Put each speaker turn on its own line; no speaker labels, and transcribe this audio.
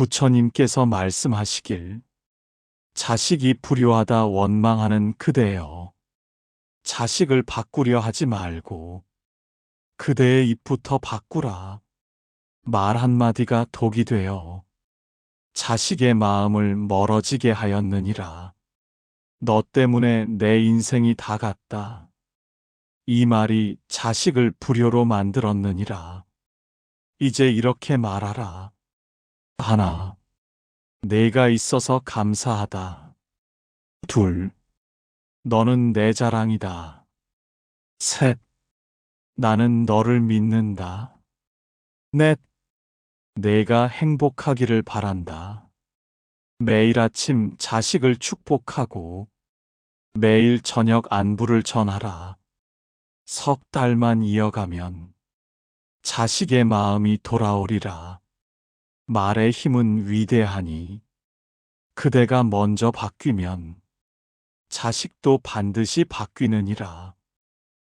부처님께서 말씀하시길 자식이 불효하다 원망하는 그대여. 자식을 바꾸려 하지 말고 그대의 입부터 바꾸라. 말 한마디가 독이 되어 자식의 마음을 멀어지게 하였느니라. 너 때문에 내 인생이 다 갔다. 이 말이 자식을 불효로 만들었느니라. 이제 이렇게 말하라. 하나. 내가 있어서 감사하다. 둘. 너는 내 자랑이다. 셋. 나는 너를 믿는다. 넷. 내가 행복하기를 바란다. 매일 아침 자식을 축복하고 매일 저녁 안부를 전하라. 석 달만 이어가면 자식의 마음이 돌아오리라. 말의 힘은 위대하니 그대가 먼저 바뀌면 자식도 반드시 바뀌느니라.